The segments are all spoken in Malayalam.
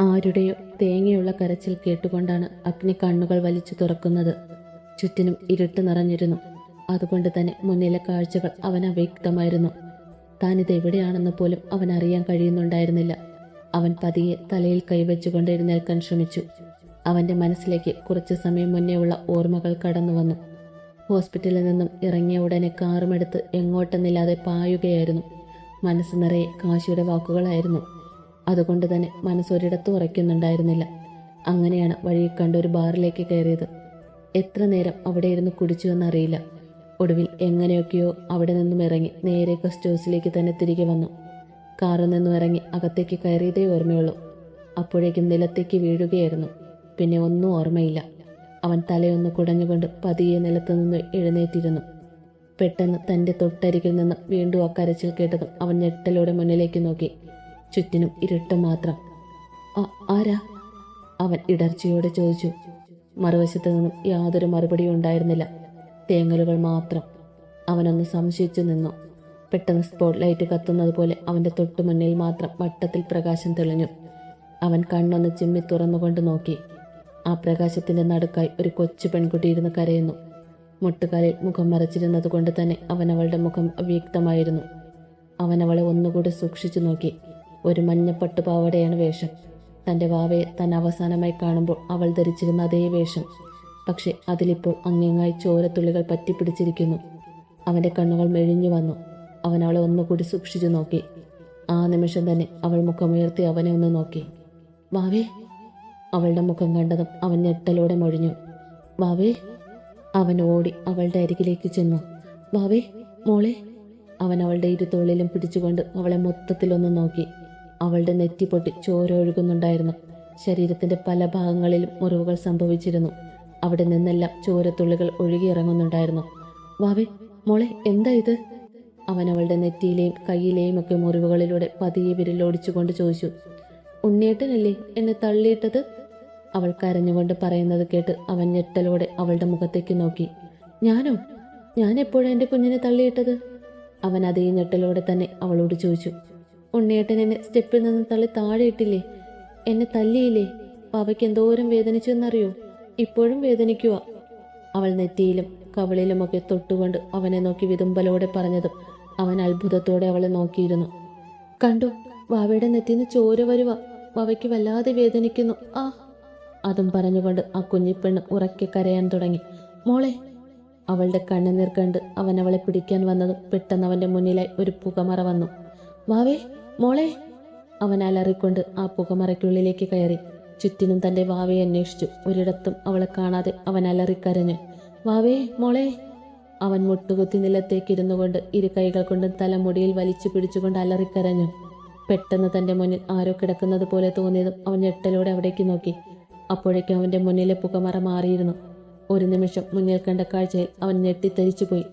ആരുടെയോ തേങ്ങയുള്ള കരച്ചിൽ കേട്ടുകൊണ്ടാണ് അഗ്നി കണ്ണുകൾ വലിച്ചു തുറക്കുന്നത്. ചുറ്റിനും ഇരുട്ട് നിറഞ്ഞിരുന്നു. അതുകൊണ്ട് തന്നെ മുന്നിലെ കാഴ്ചകൾ അവൻ അവ്യക്തമായിരുന്നു. താനിത് എവിടെയാണെന്ന് പോലും അവൻ അറിയാൻ കഴിയുന്നുണ്ടായിരുന്നില്ല. അവൻ പതിയെ തലയിൽ കൈവച്ചുകൊണ്ട് എഴുന്നേൽക്കാൻ ശ്രമിച്ചു. അവന്റെ മനസ്സിലേക്ക് കുറച്ചു സമയം മുന്നേ ഉള്ള ഓർമ്മകൾ കടന്നു വന്നു ഹോസ്പിറ്റലിൽ നിന്നും ഇറങ്ങിയ ഉടനെ കാറുമെടുത്ത് എങ്ങോട്ടെന്നില്ലാതെ പായുകയായിരുന്നു. മനസ്സ് നിറയെ കാശിയുടെ വാക്കുകളായിരുന്നു. അതുകൊണ്ട് തന്നെ മനസ്സൊരിടത്തും ഉറയ്ക്കുന്നുണ്ടായിരുന്നില്ല. അങ്ങനെയാണ് വഴിയിൽ കണ്ട ഒരു ബാറിലേക്ക് കയറിയത്. എത്ര നേരം അവിടെ ഇരുന്ന് കുടിച്ചു എന്നറിയില്ല. ഒടുവിൽ എങ്ങനെയൊക്കെയോ അവിടെ നിന്നും ഇറങ്ങി നേരെ ഗസ്റ്റ് ഹൗസിലേക്ക് തന്നെ തിരികെ വന്നു. കാറിൽ നിന്നും ഇറങ്ങി അകത്തേക്ക് കയറിയതേ ഓർമ്മയുള്ളൂ. അപ്പോഴേക്കും നിലത്തേക്ക് വീഴുകയായിരുന്നു. പിന്നെ ഒന്നും ഓർമ്മയില്ല. അവൻ തലയൊന്ന് കുടഞ്ഞുകൊണ്ട് പതിയെ നിലത്തു നിന്ന് എഴുന്നേറ്റിരുന്നു. പെട്ടെന്ന് തന്റെ തൊട്ടരികിൽ നിന്ന് വീണ്ടും ആ കരച്ചിൽ കേട്ടതും അവൻ ഞെട്ടലോടെ മുന്നിലേക്ക് നോക്കി. ചുറ്റിനും ഇരുട്ട് മാത്രം. ആരാ? അവൻ ഇടർച്ചയോടെ ചോദിച്ചു. മറുവശത്തു നിന്നും യാതൊരു മറുപടിയും ഉണ്ടായിരുന്നില്ല. തേങ്ങലുകൾ മാത്രം. അവനൊന്ന് സംശയിച്ചു നിന്നു. പെട്ടെന്ന് സ്പോട്ട് ലൈറ്റ് കത്തുന്നത് പോലെ അവന്റെ തൊട്ടു മുന്നിൽ മാത്രം വട്ടത്തിൽ പ്രകാശം തെളിഞ്ഞു. അവൻ കണ്ണൊന്ന് ചിമ്മി തുറന്നുകൊണ്ട് നോക്കി. ആ പ്രകാശത്തിന്റെ നടുക്കായി ഒരു കൊച്ചു പെൺകുട്ടി ഇരുന്ന് കരയുന്നു. മുട്ടുകാലിൽ മുഖം മറച്ചിരുന്നത് കൊണ്ട് തന്നെ അവൻ അവളുടെ മുഖം അവ്യക്തമായിരുന്നു. അവനവളെ ഒന്നുകൂടി സൂക്ഷിച്ചു നോക്കി. ഒരു മഞ്ഞപ്പട്ട് പാവടയാണ് വേഷം. തന്റെ വാവയെ താൻ അവസാനമായി കാണുമ്പോൾ അവൾ ധരിച്ചിരുന്ന അതേ വേഷം. പക്ഷെ അതിലിപ്പോൾ അങ്ങിങ്ങായി ചോരത്തുള്ളികൾ പറ്റിപ്പിടിച്ചിരിക്കുന്നു. അവന്റെ കണ്ണുകൾ മെഴിഞ്ഞു വന്നു. അവൻ അവളെ ഒന്നുകൂടി സൂക്ഷിച്ചു നോക്കി. ആ നിമിഷം തന്നെ അവൾ മുഖമുയർത്തി അവനെ ഒന്ന് നോക്കി. വാവേ അവളുടെ മുഖം കണ്ടതും അവൻ ഞെട്ടലോടെ മൊഴിഞ്ഞു. വാവേ അവൻ ഓടി അവളുടെ അരികിലേക്ക് ചെന്നു. വാവേ മോളെ അവൻ അവളുടെ ഇരുത്തോളിലും പിടിച്ചുകൊണ്ട് അവളെ മൊത്തത്തിലൊന്ന് നോക്കി. അവളുടെ നെറ്റി പൊട്ടി ചോര ഒഴുകുന്നുണ്ടായിരുന്നു. ശരീരത്തിന്റെ പല ഭാഗങ്ങളിലും മുറിവുകൾ സംഭവിച്ചിരുന്നു. അവിടെ നിന്നെല്ലാം ചോരത്തുള്ളികൾ ഒഴുകിയിറങ്ങുന്നുണ്ടായിരുന്നു. വാവേ മോളെ എന്താ ഇത്? അവൻ അവളുടെ നെറ്റിയിലെയും കയ്യിലെയും ഒക്കെ മുറിവുകളിലൂടെ പതിയെ വിരലോടിച്ചുകൊണ്ട് ചോദിച്ചു. ഉണ്ണിയേട്ടനല്ലേ എന്നെ തള്ളിയിട്ടത്? അവൾ കരഞ്ഞുകൊണ്ട് പറയുന്നത് കേട്ട് അവൻ ഞെട്ടലോടെ അവളുടെ മുഖത്തേക്ക് നോക്കി. ഞാനോ? ഞാൻ എപ്പോഴാണ് എന്റെ കുഞ്ഞിനെ തള്ളിയിട്ടത്? അവൻ അതേ ഞെട്ടലോടെ തന്നെ അവളോട് ചോദിച്ചു. ഉണ്ണിയേട്ടൻ എന്നെ സ്റ്റെപ്പിൽ നിന്ന് തള്ളി താഴെ ഇട്ടില്ലേ? എന്നെ തല്ലിയില്ലേ? പാവയ്ക്ക് എന്തോരം വേദനിച്ചു എന്നറിയോ ഇപ്പോഴും വേദനിക്കുക അവൾ നെറ്റിയിലും കവളിലുമൊക്കെ തൊട്ടുകൊണ്ട് അവനെ നോക്കി വിതുമ്പലോടെ പറഞ്ഞതും അവൻ അത്ഭുതത്തോടെ അവളെ നോക്കിയിരുന്നു. കണ്ടു വാവയുടെ നെറ്റിന്ന് ചോര വരുവ. വാവയ്ക്ക് വല്ലാതെ വേദനിക്കുന്നു. ആ അതും പറഞ്ഞുകൊണ്ട് ആ കുഞ്ഞിപ്പെണ്ണ് ഉറക്കെ കരയാൻ തുടങ്ങി. മോളെ അവളുടെ കണ്ണുനീർ കണ്ട് അവൻ അവളെ പിടിക്കാൻ വന്നതും പെട്ടെന്ന് അവന്റെ മുന്നിലായി ഒരു പുകമറ വന്നു. വാവേ മോളെ അവൻ അലറിക്കൊണ്ട് ആ പുകമറയ്ക്കുള്ളിലേക്ക് കയറി. ചുറ്റിനും തന്റെ വാവയെ അന്വേഷിച്ചു. ഒരിടത്തും അവളെ കാണാതെ അവൻ അലറിക്കരഞ്ഞു. വാവേ മോളെ. അവൻ മുട്ടുകുത്തി നിലത്തേക്ക് ഇരുന്നു കൊണ്ട് ഇരു കൈകൾ കൊണ്ടും തലമുടിയിൽ വലിച്ചു പിടിച്ചുകൊണ്ട് അലറിക്കരഞ്ഞു. പെട്ടെന്ന് തന്റെ മുന്നിൽ ആരോ കിടക്കുന്നത് പോലെ തോന്നിയതും അവൻ ഞെട്ടലോടെ അവിടേക്ക് നോക്കി. അപ്പോഴേക്കും അവന്റെ മുന്നിലെ പുകമറ മാറിയിരുന്നു. ഒരു നിമിഷം മുന്നിൽ കണ്ട കാഴ്ചയിൽ അവൻ ഞെട്ടിത്തരിച്ചുപോയി.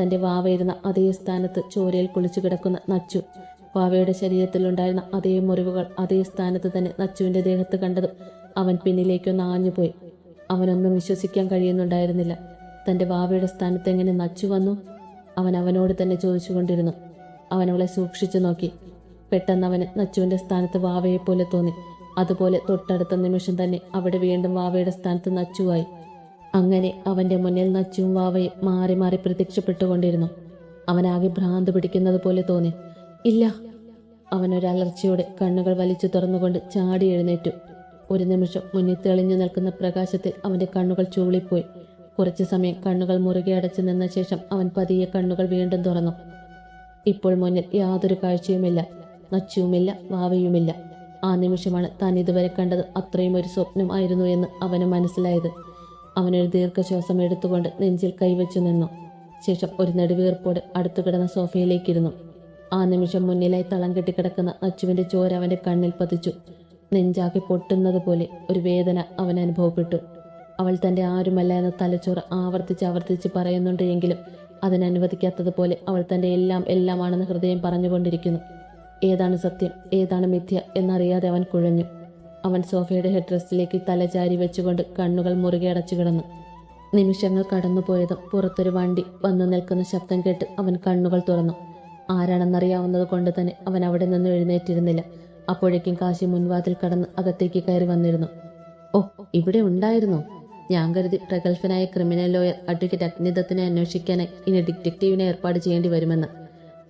തന്റെ വാവയിരുന്ന അതേ സ്ഥാനത്ത് ചോരയിൽ കുളിച്ചു കിടക്കുന്ന നച്ചു. വാവയുടെ ശരീരത്തിലുണ്ടായിരുന്ന അതേ മുറിവുകൾ അതേ സ്ഥാനത്ത് തന്നെ നച്ചുവിന്റെ ദേഹത്ത് കണ്ടതും അവൻ പിന്നിലേക്കൊന്ന് ആഞ്ഞുപോയി. അവനൊന്നും വിശ്വസിക്കാൻ കഴിയുന്നുണ്ടായിരുന്നില്ല. തന്റെ വാവയുടെ സ്ഥാനത്ത് എങ്ങനെ നച്ചു വന്നു? അവൻ അവനോട് തന്നെ ചോദിച്ചുകൊണ്ടിരുന്നു. അവൻ അവളെ സൂക്ഷിച്ചു നോക്കി. പെട്ടെന്ന് അവന് നച്ചുവിന്റെ സ്ഥാനത്ത് വാവയെ പോലെ തോന്നി. അതുപോലെ തൊട്ടടുത്ത നിമിഷം തന്നെ അവിടെ വീണ്ടും വാവയുടെ സ്ഥാനത്ത് നച്ചുവായി. അങ്ങനെ അവന്റെ മുന്നിൽ നച്ചും വാവയും മാറി മാറി പ്രത്യക്ഷപ്പെട്ടുകൊണ്ടിരുന്നു. അവനാകെ ഭ്രാന്ത് പിടിക്കുന്നത് പോലെ തോന്നി. ഇല്ല അവനൊരലർച്ചയോടെ കണ്ണുകൾ വലിച്ചു തുറന്നുകൊണ്ട് ചാടി എഴുന്നേറ്റു. ഒരു നിമിഷം മുന്നിൽ തെളിഞ്ഞു നിൽക്കുന്ന പ്രകാശത്തിൽ അവന്റെ കണ്ണുകൾ ചൂളിപ്പോയി കുറച്ചു സമയം കണ്ണുകൾ മുറുകെ അടച്ചു നിന്ന ശേഷം അവൻ പതിയെ കണ്ണുകൾ വീണ്ടും തുറന്നു. ഇപ്പോൾ മുന്നിൽ യാതൊരു കാഴ്ചയുമില്ല നച്ചുവുമില്ല വാവയുമില്ല. ആ നിമിഷമാണ് താൻ ഇതുവരെ കണ്ടത് അത്രയും ഒരു സ്വപ്നമായിരുന്നു എന്ന് അവന് മനസ്സിലായത്. അവനൊരു ദീർഘശ്വാസം എടുത്തുകൊണ്ട് നെഞ്ചിൽ കൈവച്ചു നിന്നു. ശേഷം ഒരു നെടുവീർപ്പോടെ അടുത്തു കിടന്ന സോഫയിലേക്കിരുന്നു. ആ നിമിഷം മുന്നിലായി തളം കെട്ടിക്കിടക്കുന്ന അച്ചുവിന്റെ ചോര അവന്റെ കണ്ണിൽ പതിച്ചു. നെഞ്ചാക്കി പൊട്ടുന്നത് പോലെ ഒരു വേദന അവൻ അനുഭവപ്പെട്ടു. അവൾ തന്റെ ആരുമല്ല എന്ന തലച്ചോറ് ആവർത്തിച്ച് ആവർത്തിച്ച് പറയുന്നുണ്ട് എങ്കിലും അതിനനുവദിക്കാത്തതുപോലെ അവൾ തന്റെ എല്ലാം എല്ലാമാണെന്ന് ഹൃദയം പറഞ്ഞുകൊണ്ടിരിക്കുന്നു. ഏതാണ് സത്യം ഏതാണ് മിഥ്യ എന്നറിയാതെ അവൻ കുഴഞ്ഞു. അവൻ സോഫയുടെ ഹെഡ് റെസ്റ്റിലേക്ക് തലചാരി വെച്ചുകൊണ്ട് കണ്ണുകൾ മുറുകെ അടച്ചു കിടന്നു. നിമിഷങ്ങൾ കടന്നുപോയതും പുറത്തൊരു വണ്ടി വന്നു നിൽക്കുന്ന ശബ്ദം കേട്ട് അവൻ കണ്ണുകൾ തുറന്നു. ആരാണെന്നറിയാവുന്നത് കൊണ്ട് തന്നെ അവൻ അവിടെ നിന്ന് എഴുന്നേറ്റിരുന്നില്ല. അപ്പോഴേക്കും കാശി മുൻവാതിൽ കടന്ന് അകത്തേക്ക് കയറി വന്നിരുന്നു. ഓ ഇവിടെ ഉണ്ടായിരുന്നു. ഞാൻ കരുതി പ്രഗത്ഭനായ ക്രിമിനൽ ലോയർ അഡ്വക്കേറ്റ് അഗ്നിദത്തിനെ അന്വേഷിക്കാനായി ഇനി ഡിറ്റക്റ്റീവിനെ ഏർപ്പാട് ചെയ്യേണ്ടി വരുമെന്ന്.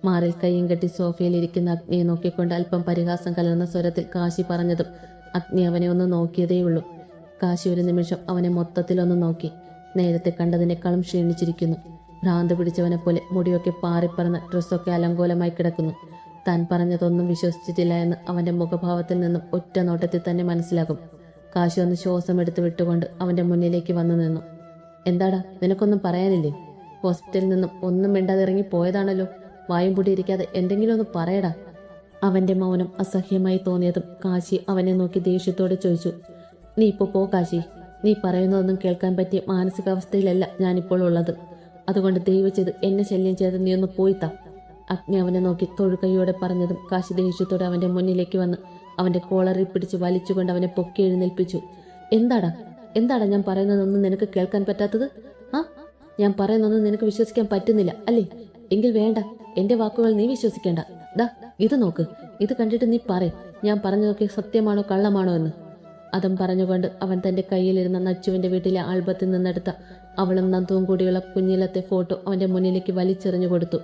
മാറിൽ കൈയും കെട്ടി സോഫയിൽ ഇരിക്കുന്ന അഗ്നിയെ നോക്കിക്കൊണ്ട് അല്പം പരിഹാസം കലർന്ന സ്വരത്തിൽ കാശി പറഞ്ഞതും അഗ്നി അവനെ ഒന്ന് നോക്കിയതേയുള്ളൂ. കാശി ഒരു നിമിഷം അവനെ മൊത്തത്തിലൊന്ന് നോക്കി. നേരത്തെ കണ്ടതിനേക്കാളും ക്ഷീണിച്ചിരിക്കുന്നു. ഭ്രാന്ത് പിടിച്ചവനെ പോലെ മുടിയൊക്കെ പാറിപ്പറന്ന് ഡ്രസ്സൊക്കെ അലങ്കോലമായി കിടക്കുന്നു. താൻ പറഞ്ഞതൊന്നും വിശ്വസിച്ചിട്ടില്ല എന്ന് അവന്റെ മുഖഭാവത്തിൽ നിന്നും ഒറ്റ നോട്ടത്തിൽ തന്നെ മനസ്സിലാകും. കാശി ഒന്ന് ശ്വാസം എടുത്തു വിട്ടുകൊണ്ട് അവന്റെ മുന്നിലേക്ക് വന്നു നിന്നു. എന്താടാ നിനക്കൊന്നും പറയാനില്ലേ? ഹോസ്പിറ്റലിൽ നിന്നും ഒന്നും മിണ്ടാതെ ഇറങ്ങി പോയതാണല്ലോ. വായും പൂട്ടിയിരിക്കാതെ എന്തെങ്കിലും ഒന്ന് പറയടാ. അവന്റെ മൗനം അസഹ്യമായി തോന്നിയതും കാശി അവനെ നോക്കി ദേഷ്യത്തോടെ ചോദിച്ചു. നീ ഇപ്പോ പോ കാശി. നീ പറയുന്നതൊന്നും കേൾക്കാൻ പറ്റിയ മാനസികാവസ്ഥയിലല്ല ഞാനിപ്പോൾ ഉള്ളത്. അതുകൊണ്ട് ദൈവം ചെയ്ത് എന്നെ ശല്യം ചെയ്ത് നീ ഒന്ന് പോയി താ. അഗ്നി അവനെ നോക്കി തൊഴുകൈയോടെ പറഞ്ഞതും കാശി ദേഷ്യത്തോടെ അവന്റെ മുന്നിലേക്ക് വന്ന് അവന്റെ കോളറിൽ പിടിച്ച് വലിച്ചുകൊണ്ട് അവനെ പൊക്കി എഴുന്നേൽപ്പിച്ചു. എന്താടാ? എന്താടാ ഞാൻ പറയുന്നതൊന്നും നിനക്ക് കേൾക്കാൻ പറ്റാത്തത്? ആ? ഞാൻ പറയുന്നതൊന്നും നിനക്ക് വിശ്വസിക്കാൻ പറ്റുന്നില്ല അല്ലേ? എങ്കിൽ വേണ്ട എന്റെ വാക്കുകൾ നീ വിശ്വസിക്കേണ്ട. ദാ ഇത് നോക്ക്. ഇത് കണ്ടിട്ട് നീ പറ ഞാൻ പറഞ്ഞതൊക്കെ സത്യമാണോ കള്ളമാണോ എന്ന്. അതും പറഞ്ഞുകൊണ്ട് അവൻ തന്റെ കയ്യിലിരുന്ന നച്ചുവിന്റെ വീട്ടിലെ ആൽബത്തിൽ നിന്നെടുത്ത അവളും നന്ദുവും കൂടിയുള്ള കുഞ്ഞിലത്തെ ഫോട്ടോ അവന്റെ മുന്നിലേക്ക് വലിച്ചെറിഞ്ഞു കൊടുത്തു.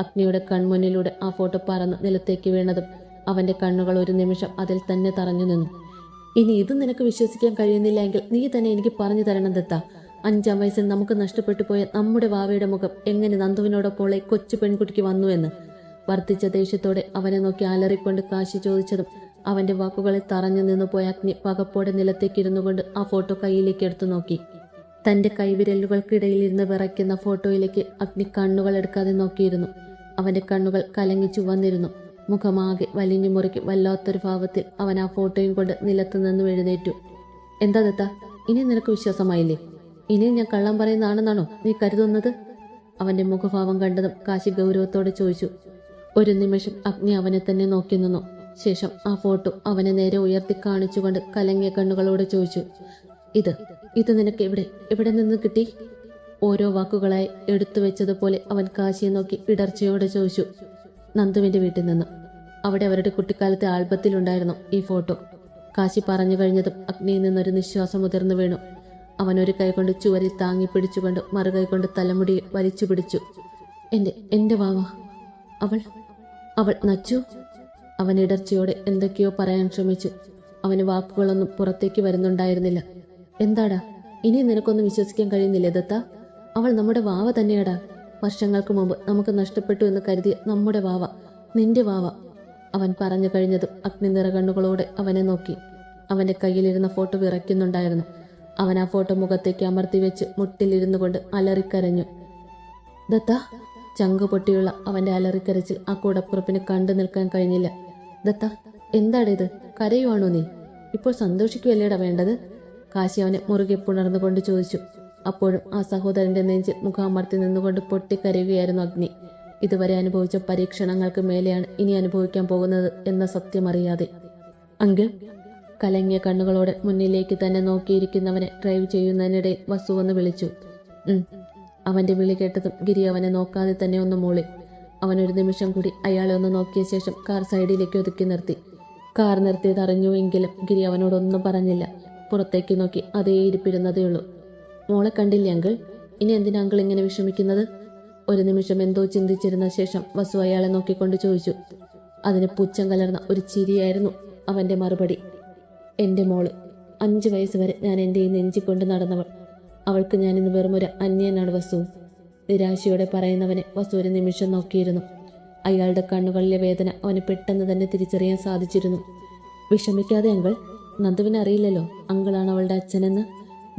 അഗ്നിയുടെ കൺമുന്നിലൂടെ ആ ഫോട്ടോ പറന്ന് നിലത്തേക്ക് വീണതും അവന്റെ കണ്ണുകൾ ഒരു നിമിഷം അതിൽ തന്നെ തറഞ്ഞു നിന്നു. ഇനി ഇത് നിനക്ക് വിശ്വസിക്കാൻ കഴിയുന്നില്ല എങ്കിൽ നീ തന്നെ എനിക്ക് പറഞ്ഞു തരണം ദത്ത. അഞ്ചാം വയസ്സിൽ നമുക്ക് നഷ്ടപ്പെട്ടു പോയ നമ്മുടെ വാവയുടെ മുഖം എങ്ങനെ നന്ദുവിനോടൊപ്പമുള്ള കൊച്ചു പെൺകുട്ടിക്ക് വന്നു എന്ന്. വർദ്ധിച്ച ദേഷ്യത്തോടെ അവനെ നോക്കി അലറിക്കൊണ്ട് കാശി ചോദിച്ചതും അവന്റെ വാക്കുകളിൽ തറഞ്ഞു നിന്നു പോയ അഗ്നി പകപ്പോടെ നിലത്തേക്കിരുന്നു കൊണ്ട് ആ ഫോട്ടോ കയ്യിലേക്ക് എടുത്തു നോക്കി. തന്റെ കൈവിരലുകൾക്കിടയിലിരുന്ന് വിറയ്ക്കുന്ന ഫോട്ടോയിലേക്ക് അഗ്നി കണ്ണുകൾ എടുക്കാതെ നോക്കിയിരുന്നു. അവന്റെ കണ്ണുകൾ കലങ്ങി വന്നിരുന്നു മുഖമാകെ വലിഞ്ഞു മുറുക്കി വല്ലാത്തൊരു ഭാവത്തിൽ അവൻ ആ ഫോട്ടോയും കൊണ്ട് നിലത്തു നിന്നും എഴുന്നേറ്റു. എന്താ ദത്ത? ഇനി നിനക്ക് വിശ്വാസമായില്ലേ? ഇനി ഞാൻ കള്ളം പറയുന്നതാണെന്നാണോ നീ കരുതുന്നത്? അവന്റെ മുഖഭാവം കണ്ടതും കാശി ഗൗരവത്തോടെ ചോദിച്ചു. ഒരു നിമിഷം അഗ്നി അവനെ തന്നെ നോക്കി നിന്നു. ശേഷം ആ ഫോട്ടോ അവനെ നേരെ ഉയർത്തി കാണിച്ചുകൊണ്ട് കലങ്ങിയ കണ്ണുകളോട് ചോദിച്ചു. ഇത് ഇത് നിനക്ക് എവിടെ എവിടെ നിന്ന് കിട്ടി? ഓരോ വാക്കുകളായി എടുത്തു വെച്ചതുപോലെ അവൻ കാശിയെ നോക്കി ഇടർച്ചയോടെ ചോദിച്ചു നന്ദുവിന്റെ വീട്ടിൽ നിന്ന്. അവിടെ അവരുടെ കുട്ടിക്കാലത്തെ ആൽബത്തിലുണ്ടായിരുന്നു ഈ ഫോട്ടോ. കാശി പറഞ്ഞു കഴിഞ്ഞതും അഗ്നിയിൽ നിന്നൊരു നിശ്വാസം ഉതിർന്നു വീണു. അവൻ ഒരു കൈകൊണ്ട് ചുവരിൽ താങ്ങി പിടിച്ചുകൊണ്ട് മറുകൈകൊണ്ട് തലമുടി വലിച്ചു പിടിച്ചു. എന്റെ എന്റെ വാവ അവൾ അവൾ നച്ചു? അവൻ ഇടർച്ചയോടെ എന്തൊക്കെയോ പറയാൻ ശ്രമിച്ചു. അവന് വാക്കുകളൊന്നും പുറത്തേക്ക് വരുന്നുണ്ടായിരുന്നില്ല. എന്താടാ? ഇനി നിനക്കൊന്നും വിശ്വസിക്കാൻ കഴിയുന്നില്ലേ ദത്ത? അവൾ നമ്മുടെ വാവ തന്നെയാടാ. വർഷങ്ങൾക്ക് മുമ്പ് നമുക്ക് നഷ്ടപ്പെട്ടു എന്ന് കരുതിയ നമ്മുടെ വാവ നിന്റെ വാവ. അവൻ പറഞ്ഞു കഴിഞ്ഞതും അഗ്നി നിറകണ്ണുകളോടെ അവനെ നോക്കി. അവന്റെ കയ്യിലിരുന്ന ഫോട്ടോ വിറയ്ക്കുന്നുണ്ടായിരുന്നു. അവൻ ആ ഫോട്ടോ മുഖത്തേക്ക് അമർത്തി വെച്ച് മുട്ടിലിരുന്നു കൊണ്ട് അലറിക്കരഞ്ഞു. ദത്ത ചങ്കു പൊട്ടിയുള്ള അവന്റെ അലറിക്കരച്ചിൽ ആ കൂടപ്പുറപ്പിന് കണ്ടു നിൽക്കാൻ കഴിഞ്ഞില്ല. ദത്ത എന്താണിത് കരയുവാണോ നീ? ഇപ്പോൾ സന്തോഷിക്കുകയല്ലേടാ വേണ്ടത്? കാശി അവനെ മുറുകെ പുണർന്നുകൊണ്ട് ചോദിച്ചു. അപ്പോഴും ആ സഹോദരന്റെ നെഞ്ചിൽ മുഖാമർത്തി നിന്നുകൊണ്ട് പൊട്ടിക്കരയുകയായിരുന്നു അഗ്നി. ഇതുവരെ അനുഭവിച്ച പരീക്ഷണങ്ങൾക്ക് മേലെയാണ് ഇനി അനുഭവിക്കാൻ പോകുന്നത് എന്ന സത്യം അറിയാതെ അങ്കിൾ കലങ്ങിയ കണ്ണുകളോടെ മുന്നിലേക്ക് തന്നെ നോക്കിയിരിക്കുന്നവനെ ഡ്രൈവ് ചെയ്യുന്നതിനിടയിൽ വസു വന്ന് വിളിച്ചു. അവന്റെ വിളി കേട്ടതും ഗിരി അവനെ നോക്കാതെ തന്നെ ഒന്ന് മൂളി. അവൻ ഒരു നിമിഷം കൂടി അയാളെ ഒന്ന് നോക്കിയ ശേഷം കാർ സൈഡിലേക്ക് ഒതുക്കി നിർത്തി. കാർ നിർത്തിയത് അറിഞ്ഞുവെങ്കിലും ഗിരി അവനോടൊന്നും പറഞ്ഞില്ല. പുറത്തേക്ക് നോക്കി അതേ ഇരിപ്പിരുന്നതേ ഉള്ളൂ. മോളെ കണ്ടില്ലേ അങ്കിൾ? ഇനി എന്തിനാ അങ്കിൾ ഇങ്ങനെ വിഷമിക്കുന്നത്? ഒരു നിമിഷം എന്തോ ചിന്തിച്ചിരുന്ന ശേഷം വസു അയാളെ നോക്കിക്കൊണ്ട് ചോദിച്ചു. അതിന് പുച്ഛം കലർന്ന ഒരു ചിരിയായിരുന്നു അവന്റെ മറുപടി. എന്റെ മോൾ അഞ്ച് വയസ്സ് വരെ ഞാൻ എന്റെ ഈ നെഞ്ചിക്കൊണ്ട് നടന്നവൾ. അവൾക്ക് ഞാൻ ഇന്ന് വെറും ഒരു അന്യനാണ് വസു. നിരാശയോടെ പറയുന്നവനെ വസു ഒരു നിമിഷം നോക്കിയിരുന്നു. അയാളുടെ കണ്ണുകളിലെ വേദന അവന് പെട്ടെന്ന് തന്നെ തിരിച്ചറിയാൻ സാധിച്ചിരുന്നു. വിഷമിക്കാതെ അങ്കിൾ നന്ദുവിനെ അറിയില്ലല്ലോ അങ്കിളാണ് അവളുടെ അച്ഛനെന്ന്.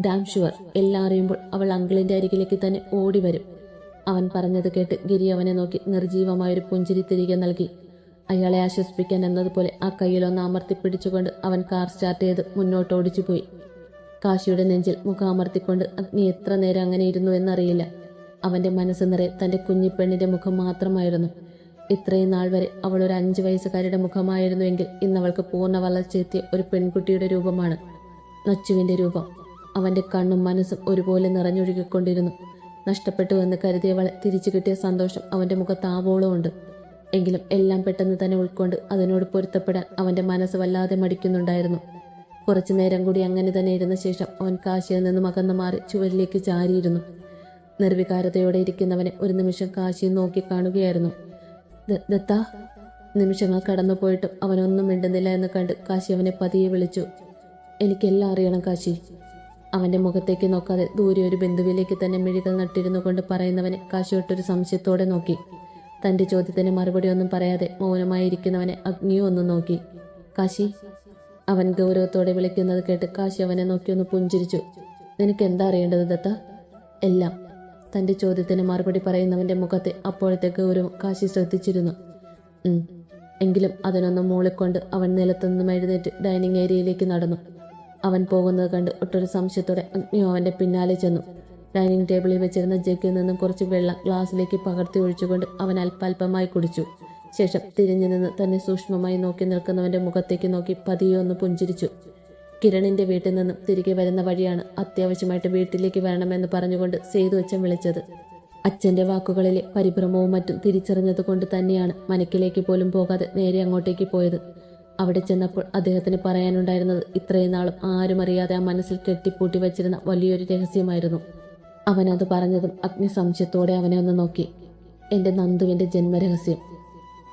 ഡാം ഷുവർ എല്ലാം അറിയുമ്പോൾ അവൾ അങ്കിളിന്റെ അരികിലേക്ക് തന്നെ ഓടി വരും. അവൻ പറഞ്ഞത് കേട്ട് ഗിരി അവനെ നോക്കി നിർജീവമായൊരു പുഞ്ചിരി തിരികെ നൽകി. അയാളെ ആശ്വസിപ്പിക്കാൻ എന്നതുപോലെ ആ കയ്യിലൊന്ന് അമർത്തി പിടിച്ചുകൊണ്ട് അവൻ കാർ സ്റ്റാർട്ട് ചെയ്ത് മുന്നോട്ട് ഓടിച്ചു പോയി. കാശിയുടെ നെഞ്ചിൽ മുഖമർത്തിക്കൊണ്ട് അഗ്നി എത്ര നേരം അങ്ങനെ ഇരുന്നു എന്നറിയില്ല. അവന്റെ മനസ്സ് നിറയെ തന്റെ കുഞ്ഞിപ്പെണ്ണിന്റെ മുഖം മാത്രമായിരുന്നു. ഇത്രയും നാൾ വരെ അവൾ ഒരു അഞ്ചു വയസ്സുകാരുടെ മുഖമായിരുന്നുവെങ്കിൽ ഇന്ന് അവൾക്ക് പൂർണ വളർച്ചയെത്തിയ ഒരു പെൺകുട്ടിയുടെ രൂപമാണ് നച്ചുവിന്റെ രൂപം. അവന്റെ കണ്ണും മനസ്സും ഒരുപോലെ നിറഞ്ഞൊഴുകിക്കൊണ്ടിരുന്നു. നഷ്ടപ്പെട്ടു എന്ന് കരുതിയവളെ തിരിച്ചു കിട്ടിയ സന്തോഷം അവന്റെ മുഖത്ത് ആവോളമുണ്ട് എങ്കിലും എല്ലാം പെട്ടെന്ന് തന്നെ ഉൾക്കൊണ്ട് അതിനോട് പൊരുത്തപ്പെടാൻ അവന്റെ മനസ്സ് വല്ലാതെ മടിക്കുന്നുണ്ടായിരുന്നു. കുറച്ചു നേരം കൂടി അങ്ങനെ തന്നെ ഇരുന്ന ശേഷം അവൻ കാശിയിൽ നിന്നും അകന്നു മാറി ചുവരിലേക്ക് ചാരിയിരുന്നു. നിർവികാരതയോടെ ഇരിക്കുന്നവനെ ഒരു നിമിഷം കാശി നോക്കി കാണുകയായിരുന്നു. "ദ- ദത്താ നിമിഷങ്ങൾ കടന്നുപോയിട്ടും അവനൊന്നും മിണ്ടുന്നില്ല എന്ന് കണ്ട് കാശി അവനെ പതിയെ വിളിച്ചു. എനിക്കെല്ലാം അറിയണം കാശി. അവന്റെ മുഖത്തേക്ക് നോക്കാതെ ദൂരെ ഒരു ബന്ധുവിലേക്ക് തന്നെ മിഴികൾ നട്ടിരുന്നു കൊണ്ട് പറയുന്നവനെ കാശി ഒട്ടൊരു സംശയത്തോടെ നോക്കി. തന്റെ ചോദ്യത്തിന് മറുപടി ഒന്നും പറയാതെ മൗനമായി ഇരിക്കുന്നവനെ അഗ്നിയോ ഒന്ന് നോക്കി. കാശി അവൻ ഗൗരവത്തോടെ വിളിക്കുന്നത് കേട്ട് കാശി അവനെ നോക്കി ഒന്ന് പുഞ്ചിരിച്ചു. നിനക്ക് എന്താ അറിയേണ്ടത് ദത്ത എല്ലാം. തന്റെ ചോദ്യത്തിന് മറുപടി പറയുന്നവന്റെ മുഖത്തെ അപ്പോഴത്തെ ഗൗരവം കാശി ശ്രദ്ധിച്ചിരുന്നു. എങ്കിലും അതിനൊന്നും മൂളിക്കൊണ്ട് അവൻ നിലത്തുനിന്നും എഴുന്നേറ്റ് ഡൈനിങ് ഏരിയയിലേക്ക് നടന്നു. അവൻ പോകുന്നത് കണ്ട് ഒട്ടൊരു സംശയത്തോടെ അഗ്നിയോ അവന്റെ പിന്നാലെ ചെന്നു. ഡൈനിങ് ടേബിളിൽ വെച്ചിരുന്ന ജഗ്ഗിൽ നിന്നും കുറച്ച് വെള്ളം ഗ്ലാസ്സിലേക്ക് പകർത്തി ഒഴിച്ചുകൊണ്ട് അവൻ അല്പാൽപമായി കുടിച്ചു. ശേഷം തിരിഞ്ഞു നിന്ന് തന്നെ സൂക്ഷ്മമായി നോക്കി നിൽക്കുന്നവന്റെ മുഖത്തേക്ക് നോക്കി പതിയെ ഒന്ന് പുഞ്ചിരിച്ചു. കിരണിന്റെ വീട്ടിൽ നിന്നും തിരികെ വരുന്ന വഴിയാണ് അത്യാവശ്യമായിട്ട് വീട്ടിലേക്ക് വരണമെന്ന് പറഞ്ഞുകൊണ്ട് സേതു അച്ഛൻ വിളിച്ചത്. അച്ഛന്റെ വാക്കുകളിലെ പരിഭ്രമവും മറ്റും തിരിച്ചറിഞ്ഞത് കൊണ്ട് തന്നെയാണ് മനക്കിലേക്ക് പോലും പോകാതെ നേരെ അങ്ങോട്ടേക്ക് പോയത്. അവിടെ ചെന്നപ്പോൾ അദ്ദേഹത്തിന് പറയാനുണ്ടായിരുന്നത് ഇത്രയും നാളും ആരും അറിയാതെ ആ മനസ്സിൽ കെട്ടിപ്പൂട്ടി വച്ചിരുന്ന വലിയൊരു രഹസ്യമായിരുന്നു. അവനത് പറഞ്ഞതും അഗ്നി സംശയത്തോടെ അവനെ ഒന്ന് നോക്കി. എന്റെ നന്ദുവിന്റെ ജന്മരഹസ്യം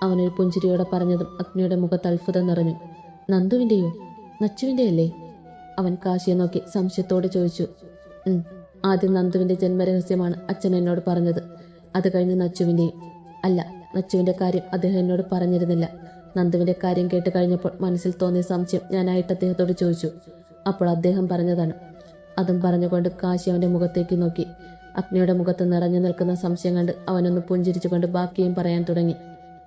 അവനൊരു പുഞ്ചിരിയോടെ പറഞ്ഞതും അഗ്നിയുടെ മുഖത്ത് അത്ഭുതം നിറഞ്ഞു. നന്ദുവിന്റെയോ? നച്ചുവിന്റെ അല്ലേ അവൻ കാശിയെ നോക്കി സംശയത്തോടെ ചോദിച്ചു. "ഉം, ആദ്യം നന്ദുവിന്റെ ജന്മരഹസ്യമാണ് അച്ഛൻ എന്നോട് പറഞ്ഞത്. അത് കഴിഞ്ഞ് നച്ചുവിന്റെയും. അല്ല നച്ചുവിന്റെ കാര്യം അദ്ദേഹം എന്നോട് പറഞ്ഞിരുന്നില്ല. നന്ദുവിന്റെ കാര്യം കേട്ട് കഴിഞ്ഞപ്പോൾ മനസ്സിൽ തോന്നിയ സംശയം ഞാനായിട്ട് അദ്ദേഹത്തോട് ചോദിച്ചു. അപ്പോൾ അദ്ദേഹം പറഞ്ഞതാണ്. അതും പറഞ്ഞുകൊണ്ട് കാശി അവന്റെ മുഖത്തേക്ക് നോക്കി. അഗ്നിയുടെ മുഖത്ത് നിറഞ്ഞു നിൽക്കുന്ന സംശയം കണ്ട് അവനൊന്ന് പുഞ്ചിരിച്ചുകൊണ്ട് ബാക്കിയും പറയാൻ തുടങ്ങി.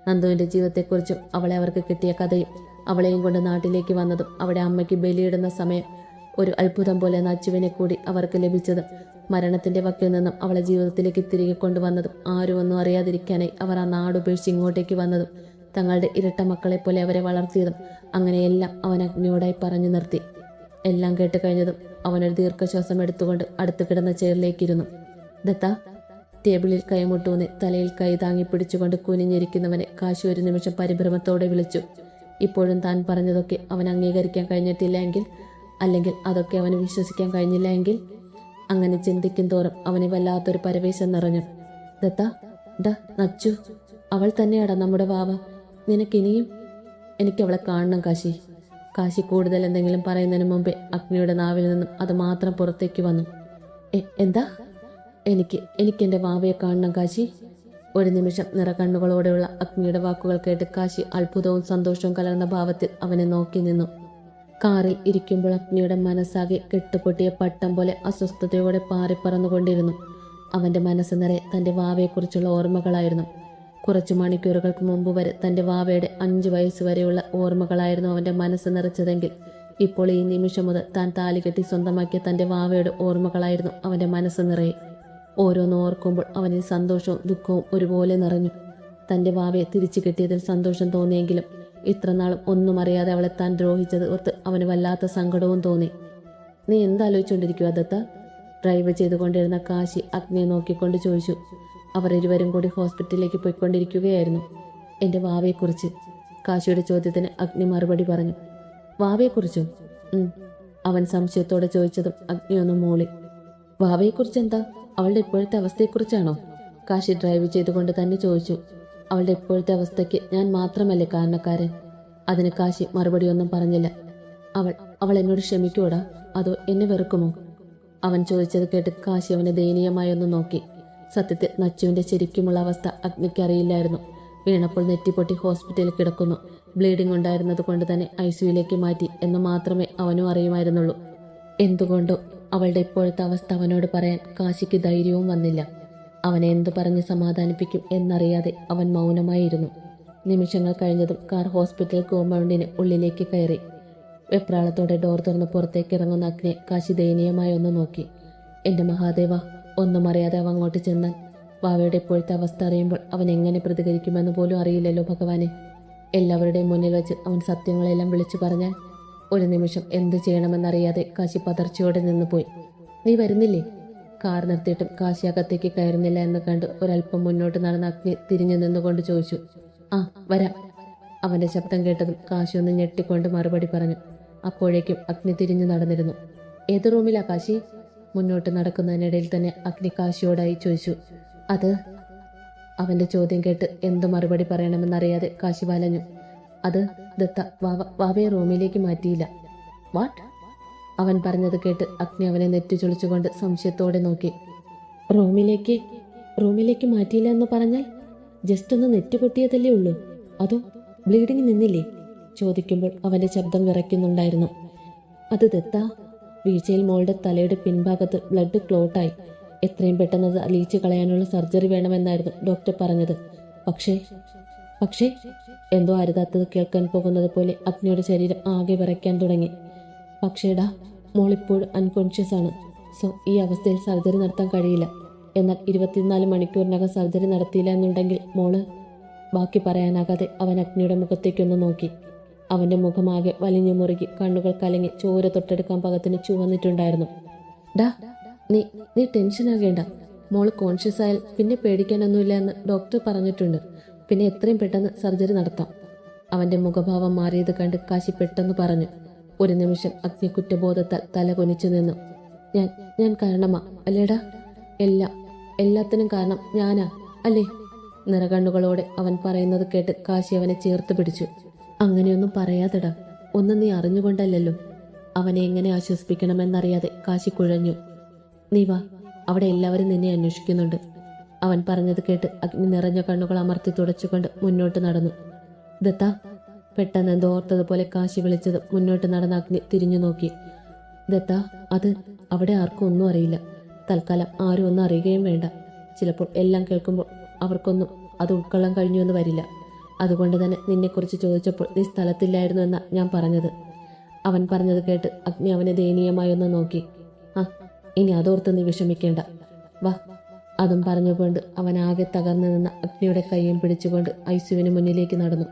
നന്ദുവിന്റെ ജീവിതത്തെക്കുറിച്ചും അവളെ അവർക്ക് കിട്ടിയ കഥയും അവളെയും കൊണ്ട് നാട്ടിലേക്ക് വന്നതും അവിടെ അമ്മയ്ക്ക് ബലിയിടുന്ന സമയം ഒരു അത്ഭുതം പോലെ നച്ചുവിനെ കൂടി അവർക്ക് ലഭിച്ചതും. മരണത്തിന്റെ വക്കിൽ നിന്നും അവളെ ജീവിതത്തിലേക്ക് തിരികെ കൊണ്ടുവന്നതും ആരും ഒന്നും അറിയാതിരിക്കാനായി അവർ ആ നാട് ഉപേക്ഷിച്ച് ഇങ്ങോട്ടേക്ക് വന്നതും തങ്ങളുടെ ഇരട്ട മക്കളെ പോലെ അവരെ വളർത്തിയതും അങ്ങനെയെല്ലാം അവൻ അഗ്നിയോടായി പറഞ്ഞു നിർത്തി. എല്ലാം കേട്ട് കഴിഞ്ഞതും അവനൊരു ദീർഘശ്വാസം എടുത്തുകൊണ്ട് അടുത്ത് കിടന്ന ചെയറിലേക്കിരുന്നു. ദത്ത ടേബിളിൽ കൈമുട്ടൂന്ന് തലയിൽ കൈ താങ്ങി പിടിച്ചുകൊണ്ട് കുനിഞ്ഞിരിക്കുന്നവനെ കാശി ഒരു നിമിഷം പരിഭ്രമത്തോടെ വിളിച്ചു. ഇപ്പോഴും താൻ പറഞ്ഞതൊക്കെ അവൻ അംഗീകരിക്കാൻ കഴിഞ്ഞിട്ടില്ല എങ്കിൽ അല്ലെങ്കിൽ അതൊക്കെ അവന് വിശ്വസിക്കാൻ കഴിഞ്ഞില്ല എങ്കിൽ അങ്ങനെ ചിന്തിക്കും തോറും അവന് വല്ലാത്തൊരു പരവേശം നിറഞ്ഞു. ദത്ത ഡ നച്ചു അവൾ തന്നെയാടാ നമ്മുടെ വാവ. നിനക്കിനിയും എനിക്ക് അവളെ കാണണം കാശി. കാശി കൂടുതൽ എന്തെങ്കിലും പറയുന്നതിന് മുമ്പേ അഗ്നിയുടെ നാവിൽ നിന്നും അത് മാത്രം പുറത്തേക്ക് വന്നു. "എ- എന്താ? എനിക്ക് എനിക്ക് എന്റെ വാവയെ കാണണം കാശി. ഒരു നിമിഷം നിറകണ്ണുകളോടെയുള്ള അഗ്നിയുടെ വാക്കുകൾ കേട്ട് കാശി അത്ഭുതവും സന്തോഷവും കലർന്ന ഭാവത്തിൽ അവനെ നോക്കി നിന്നു. കാറിൽ ഇരിക്കുമ്പോൾ അഗ്നിയുടെ മനസ്സാകെ കെട്ടുപൊട്ടിയ പട്ടം പോലെ അസ്വസ്ഥതയോടെ പാറിപ്പറന്നുകൊണ്ടിരുന്നു അവന്റെ മനസ്സ് നിറയെ തന്റെ വാവയെക്കുറിച്ചുള്ള ഓർമ്മകളായിരുന്നു. കുറച്ചു മണിക്കൂറുകൾക്ക് മുമ്പ് വരെ തന്റെ വാവയുടെ അഞ്ചു വയസ്സ് വരെയുള്ള ഓർമ്മകളായിരുന്നു അവന്റെ മനസ്സ് നിറച്ചതെങ്കിൽ ഇപ്പോൾ ഈ നിമിഷം മുതൽ താൻ താലികെട്ടി സ്വന്തമാക്കിയ തന്റെ വാവയുടെ ഓർമ്മകളായിരുന്നു അവന്റെ മനസ്സ് നിറയെ. ഓരോന്ന് ഓർക്കുമ്പോൾ അവനിൽ സന്തോഷവും ദുഃഖവും ഒരുപോലെ നിറഞ്ഞു. തന്റെ വാവയെ തിരിച്ചു കിട്ടിയതിൽ സന്തോഷം തോന്നിയെങ്കിലും ഇത്രനാളും ഒന്നും അറിയാതെ അവളെ താൻ ദ്രോഹിച്ചത് ഓർത്ത് അവന് വല്ലാത്ത സങ്കടവും തോന്നി. നീ എന്താലോചിച്ചുകൊണ്ടിരിക്കുക ദത്ത? ഡ്രൈവ് ചെയ്തുകൊണ്ടിരുന്ന കാശി അഗ്നിയെ നോക്കിക്കൊണ്ട് ചോദിച്ചു. അവർ ഇരുവരും കൂടി ഹോസ്പിറ്റലിലേക്ക് പോയിക്കൊണ്ടിരിക്കുകയായിരുന്നു. എന്റെ വാവയെക്കുറിച്ച്? കാശിയുടെ ചോദ്യത്തിന് അഗ്നി മറുപടി പറഞ്ഞു. വാവയെക്കുറിച്ചോ? അവൻ സംശയത്തോടെ ചോദിച്ചതും അഗ്നിയൊന്നും മൂളി. വാവയെക്കുറിച്ച് എന്താ അവളുടെ ഇപ്പോഴത്തെ അവസ്ഥയെക്കുറിച്ചാണോ? കാശി ഡ്രൈവ് ചെയ്തുകൊണ്ട് തന്നെ ചോദിച്ചു. അവളുടെ ഇപ്പോഴത്തെ അവസ്ഥയ്ക്ക് ഞാൻ മാത്രമല്ലേ കാരണക്കാരൻ? അതിന് കാശി മറുപടിയൊന്നും പറഞ്ഞില്ല. അവൾ അവൾ എന്നോട് ക്ഷമിക്കൂടാ അതോ എന്നെ വെറുക്കുമോ? അവൻ ചോദിച്ചത് കേട്ട് കാശി അവനെ ദയനീയമായി ഒന്ന് നോക്കി. സത്യത്തിൽ നച്ചുവിന്റെ ശരിക്കുമുള്ള അവസ്ഥ അഗ്നിക്ക് അറിയില്ലായിരുന്നു. വീണപ്പോൾ നെറ്റിപ്പൊട്ടി ഹോസ്പിറ്റലിൽ കിടക്കുന്നു. ബ്ലീഡിംഗ് ഉണ്ടായിരുന്നത് കൊണ്ട് തന്നെ ഐ സിയുയിലേക്ക് മാറ്റി എന്ന് മാത്രമേ അവനും അറിയുമായിരുന്നുള്ളൂ. എന്തുകൊണ്ടോ അവളുടെ ഇപ്പോഴത്തെ അവസ്ഥ അവനോട് പറയാൻ കാശിക്ക് ധൈര്യവും വന്നില്ല. അവനെ എന്തു പറഞ്ഞ് സമാധാനിപ്പിക്കും എന്നറിയാതെ അവൻ മൗനമായിരുന്നു. നിമിഷങ്ങൾ കഴിഞ്ഞതും കാർ ഹോസ്പിറ്റൽ കോമ്പൗണ്ടിന് ഉള്ളിലേക്ക് കയറി. വെപ്രാളത്തോടെ ഡോർ തുറന്ന് പുറത്തേക്ക് ഇറങ്ങുന്ന അഗ്നെ കാശി ദയനീയമായി ഒന്ന് നോക്കി. എന്റെ മഹാദേവ ഒന്നും അറിയാതെ അവ അങ്ങോട്ട് ചെന്നാൽ വാവയുടെ ഇപ്പോഴത്തെ അവസ്ഥ അറിയുമ്പോൾ അവൻ എങ്ങനെ പ്രതികരിക്കുമെന്ന് പോലും അറിയില്ലല്ലോ ഭഗവാനെ. എല്ലാവരുടെയും മുന്നിൽ വെച്ച് അവൻ സത്യങ്ങളെല്ലാം വിളിച്ചു പറഞ്ഞാൽ ഒരു നിമിഷം എന്ത് ചെയ്യണമെന്നറിയാതെ കാശി പതർച്ചയോടെ നിന്നുപോയി നീ വരുന്നില്ലേ? കാർ നിർത്തിയിട്ടും കാശി അകത്തേക്ക് കയറുന്നില്ല എന്ന് കണ്ട് ഒരല്പം മുന്നോട്ട് നടന്ന അഗ്നി തിരിഞ്ഞു നിന്നുകൊണ്ട് ചോദിച്ചു ആ വരാം. അവന്റെ ശബ്ദം കേട്ടതും കാശി ഒന്ന് ഞെട്ടിക്കൊണ്ട് മറുപടി പറഞ്ഞു. അപ്പോഴേക്കും അഗ്നി തിരിഞ്ഞു നടന്നിരുന്നു. ഏത് റൂമിലാ കാശി? മുന്നോട്ട് നടക്കുന്നതിനിടയിൽ തന്നെ അഗ്നി കാശിയോടായി ചോദിച്ചു അത്? അവന്റെ ചോദ്യം കേട്ട് എന്ത് മറുപടി പറയണമെന്നറിയാതെ കാശി വലഞ്ഞു. അത് ദത്ത വാവ വാവയെ റൂമിലേക്ക് മാറ്റിയില്ല. വാട്ട്? അവൻ പറഞ്ഞത് കേട്ട് അഗ്നി അവനെ നെറ്റി ചൊളിച്ചുകൊണ്ട് സംശയത്തോടെ നോക്കി. റൂമിലേക്ക് റൂമിലേക്ക് മാറ്റിയില്ല എന്ന് പറഞ്ഞാൽ ജസ്റ്റ് ഒന്ന് നെറ്റ് പൊട്ടിയതല്ലേ ഉള്ളൂ. അതോ ബ്ലീഡിങ് നിന്നില്ലേ? ചോദിക്കുമ്പോൾ അവന്റെ ശബ്ദം വിറയ്ക്കുന്നുണ്ടായിരുന്നു. അത് ദത്ത. വീഴ്ചയിൽ മോളുടെ തലയുടെ പിൻഭാഗത്ത് ബ്ലഡ് ക്ലോട്ടായി എത്രയും പെട്ടെന്ന് അത് കളയാനുള്ള സർജറി വേണമെന്നായിരുന്നു ഡോക്ടർ പറഞ്ഞത്. പക്ഷേ പക്ഷേ എന്തോ അരുതാത്തത് കേൾക്കാൻ പോകുന്നത് പോലെ അഗ്നിയുടെ ശരീരം ആകെ വിറയ്ക്കാൻ തുടങ്ങി. പക്ഷേടാ മോളിപ്പോഴും അൺകോൺഷ്യസ് ആണ്. സോ ഈ അവസ്ഥയിൽ സർജറി നടത്താൻ കഴിയില്ല. എന്നാൽ ഇരുപത്തിനാല് മണിക്കൂറിനകം സർജറി നടത്തിയില്ല എന്നുണ്ടെങ്കിൽ മോൾ ബാക്കി പറയാനാകാതെ അവൻ അഗ്നിയുടെ മുഖത്തേക്കൊന്ന് നോക്കി. അവന്റെ മുഖമാകെ വലിഞ്ഞു മുറുകി കണ്ണുകൾ കലങ്ങി ചോര തൊട്ടെടുക്കാൻ പകത്തിന് ചുവന്നിട്ടുണ്ടായിരുന്നു. ഡാ നീ നീ ടെൻഷൻ ആകേണ്ട. മോൾ കോൺഷ്യസ് ആയാൽ പിന്നെ പേടിക്കാനൊന്നുമില്ല എന്ന് ഡോക്ടർ പറഞ്ഞിട്ടുണ്ട്. പിന്നെ എത്രയും പെട്ടെന്ന് സർജറി നടത്താം. അവന്റെ മുഖഭാവം മാറിയത് കണ്ട് കാശി പെട്ടെന്ന് പറഞ്ഞു ഒരു നിമിഷം അഗ്നി കുറ്റബോധത്താൽ തല കൊനിച്ചു നിന്നു. ഞാൻ ഞാൻ കാരണമാ അല്ലേടാ? എല്ലാ എല്ലാത്തിനും കാരണം ഞാനാ അല്ലേ? നിറകണ്ണുകളോടെ അവൻ പറയുന്നത് കേട്ട് കാശി അവനെ ചേർത്ത് പിടിച്ചു. അങ്ങനെയൊന്നും പറയാതെടാ ഒന്നും നീ അറിഞ്ഞുകൊണ്ടല്ലല്ലോ. അവനെ എങ്ങനെ ആശ്വസിപ്പിക്കണമെന്നറിയാതെ കാശി കുഴഞ്ഞു. നീ വാ അവിടെ എല്ലാവരും നിന്നെ അന്വേഷിക്കുന്നുണ്ട്. അവൻ പറഞ്ഞത് കേട്ട് അഗ്നി നിറഞ്ഞ കണ്ണുകൾ അമർത്തി തുടച്ചുകൊണ്ട് മുന്നോട്ട് നടന്നു. ദത്ത പെട്ടെന്ന് എന്തോർത്തതുപോലെ കാശി വിളിച്ചത് മുന്നോട്ട് നടന്ന അഗ്നി തിരിഞ്ഞു നോക്കി. ദത്ത അത് അവിടെ ആർക്കും ഒന്നും അറിയില്ല. തൽക്കാലം ആരും ഒന്നും അറിയുകയും വേണ്ട. ചിലപ്പോൾ എല്ലാം കേൾക്കുമ്പോൾ അവർക്കൊന്നും അത് ഉൾക്കൊള്ളാൻ കഴിഞ്ഞു എന്ന് വരില്ല. അതുകൊണ്ട് തന്നെ നിന്നെക്കുറിച്ച് ചോദിച്ചപ്പോൾ നീ സ്ഥലത്തില്ലായിരുന്നു എന്നാ ഞാൻ പറഞ്ഞത്. അവൻ പറഞ്ഞത് കേട്ട് അഗ്നി അവനെ ദയനീയമായി ഒന്ന് നോക്കി. ആ ഇനി അതോർത്ത് നീ വിഷമിക്കേണ്ട. വാ അതും പറഞ്ഞുകൊണ്ട് അവൻ ആകെ തകർന്നു നിന്ന അഗ്നിയുടെ കൈയും പിടിച്ചുകൊണ്ട് ഐസുവിന് മുന്നിലേക്ക് നടന്നു.